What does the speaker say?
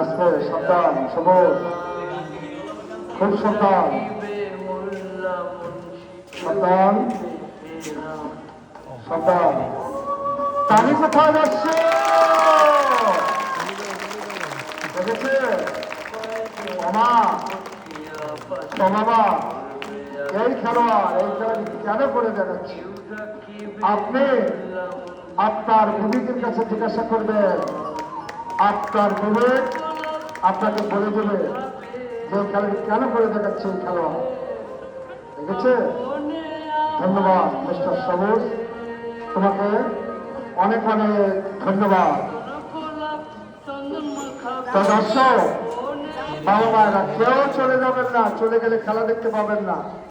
আসবে সন্তান সবুজ খুব সন্তান। সন্তান সন্তান। তাহলে কোথায় যাচ্ছে? দেখেছে বাবা বাবা এই খেলোয়াড় এই খেলা কেন করে দেখাচ্ছি আপনি আপনার বিবেকের কাছে জিজ্ঞাসা করবেন, আপনার বিবেক আপনাকে বলে দেবে যে খেলাটি কেন করে দেখাচ্ছে এই খেলোয়াড় দেখেছে? ধন্যবাদ, মিস্টার সবুজ। তোমাকে অনেক অনেক ধন্যবাদ। দর্শক বাবা মায়েরা কেউ চলে যাবেন না, চলে গেলে খেলা দেখতে পাবেন না।